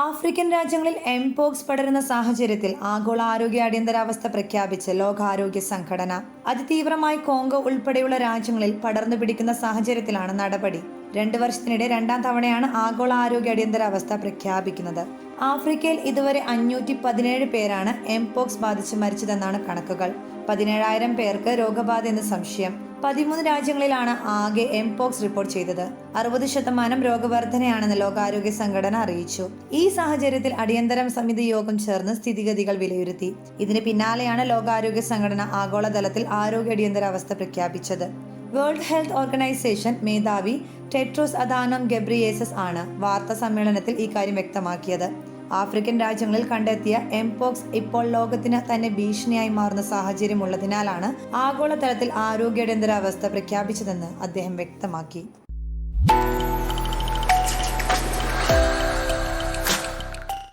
African രാജ്യങ്ങളിൽ mpox പടരുന്ന സാഹചര്യത്തിൽ ആഗോള ആരോഗ്യ അടിയന്തരാവസ്ഥ പ്രഖ്യാപിച്ച് ലോകാരോഗ്യ സംഘടന. അതിതീവ്രമായി കോങ്കോ ഉൾപ്പെടെയുള്ള രാജ്യങ്ങളിൽ പടർന്നു പിടിക്കുന്ന സാഹചര്യത്തിലാണ് നടപടി. രണ്ട് വർഷത്തിനിടെ രണ്ടാം തവണയാണ് ആഗോള ആരോഗ്യ അടിയന്തരാവസ്ഥ പ്രഖ്യാപിക്കുന്നത്. ആഫ്രിക്കയിൽ ഇതുവരെ അഞ്ഞൂറ്റി പതിനേഴ് പേരാണ് എംപോക്സ് ബാധിച്ച് മരിച്ചതെന്നാണ് കണക്കുകൾ. പതിനേഴായിരം പേർക്ക് രോഗബാധ എന്ന് സംശയം. പതിമൂന്ന് രാജ്യങ്ങളിലാണ് ആകെ എംപോക്സ് റിപ്പോർട്ട് ചെയ്തത്. അറുപത് ശതമാനം രോഗവർദ്ധനയാണെന്ന് ലോകാരോഗ്യ സംഘടന അറിയിച്ചു. ഈ സാഹചര്യത്തിൽ അടിയന്തരം സമിതി യോഗം ചേർന്ന് സ്ഥിതിഗതികൾ വിലയിരുത്തി. ഇതിന് പിന്നാലെയാണ് ലോകാരോഗ്യ സംഘടന ആഗോളതലത്തിൽ ആരോഗ്യ അടിയന്തരാവസ്ഥ പ്രഖ്യാപിച്ചത്. വേൾഡ് ഹെൽത്ത് ഓർഗനൈസേഷൻ മേധാവി ടെട്രോസ് അദാനം ഗബ്രിയേസസ് ആണ് വാർത്താ സമ്മേളനത്തിൽ ഇക്കാര്യം വ്യക്തമാക്കിയത്. ആഫ്രിക്കൻ രാജ്യങ്ങളിൽ കണ്ടെത്തിയ എംപോക്സ് ഇപ്പോൾ ലോകത്തിന് തന്നെ ഭീഷണിയായി മാറുന്ന സാഹചര്യമുള്ളതിനാലാണ് ആഗോളതലത്തിൽ ആരോഗ്യ അടിയന്തരാവസ്ഥ പ്രഖ്യാപിച്ചതെന്ന് അദ്ദേഹം വ്യക്തമാക്കി.